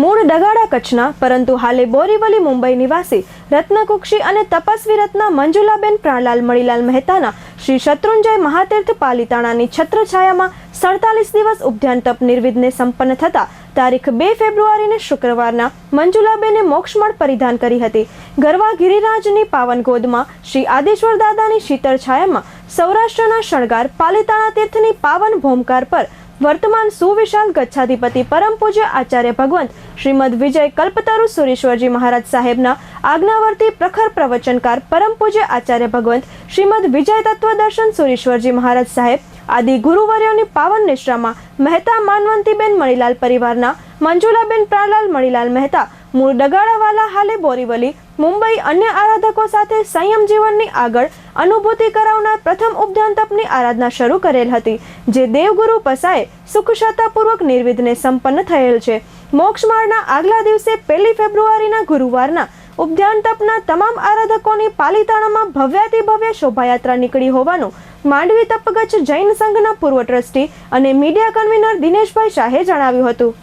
મૂળ ડગાડા કચ્છના, પરંતુ હાલે બોરીવલી મુંબઈ નિવાસી રત્નકુક્ષી અને તપસ્વી રત્ન મંજુલાબેન પ્રાણલાલ મણીલાલ મહેતાના શ્રી શત્રુંજય મહાતીર્થ પાલિતાણાની છત્રછાયામાં સડતાલીસ દિવસ ઉપધ્યાન તપ નિર્વિઘ્ને સંપન્ન થતા તારીખ બે ફેબ્રુઆરીને શુક્રવારના મંજુલાબેને મોક્ષમળ પરિધાન કરી હતી. ગરવા ગિરિરાજની પાવન ગોદમાં શ્રી આદેશ્વર દાદાની શીતળ છાયામાં સૌરાષ્ટ્રના શણગાર પાલિતાણા તીર્થની પાવન ભૂમકાર પર વર્તમાન સુવિશાલ ગચ્છાધિપતિ પરમ પૂજ્ય આચાર્ય ભગવંત શ્રીમદ વિજય કલ્પતરુ સુરેશ્વરજી મહારાજ સાહેબના આજ્ઞાવર્તી પ્રખર પ્રવચનકાર પરમ પૂજ્ય આચાર્ય ભગવંત શ્રીમદ વિજય તત્વદર્શન સુરેશ્વરજી મહારાજ સાહેબ, આદિ ગુરુવર્યોની પાવન નિશ્રામાં મહેતા માનવંતીબેન મણીલાલ પરિવારના મંજુલાબેન પ્રાણલાલ મણીલાલ મહેતા, મૂળ ડગાડાવાલા હાલે બોરીવલી મુંબઈ અન્ય આરાધકો સાથે સંયમ જીવનની આગળ અનુભૂતિ કરાવનાર પ્રથમ ઉપધ્યાન તપની આરાધના શરૂ કરેલ હતી, જે દેવગુરુ પસાએ સુખશાતાપૂર્વક નિર્વિધને સંપન્ન થયેલ છે. મોક્ષમાળના આગલા દિવસે પહેલી ફેબ્રુઆરીના ગુરુવારના ઉપધ્યાન તપના તમામ આરાધકોની પાલિતાણામાં ભવ્યાતિ ભવ્ય શોભાયાત્રા નીકળી હોવાનું માંડવી તપગચ્છ જૈન સંઘના પૂર્વ ટ્રસ્ટી અને મીડિયા કન્વીનર દિનેશભાઈ શાહે જણાવ્યું હતું.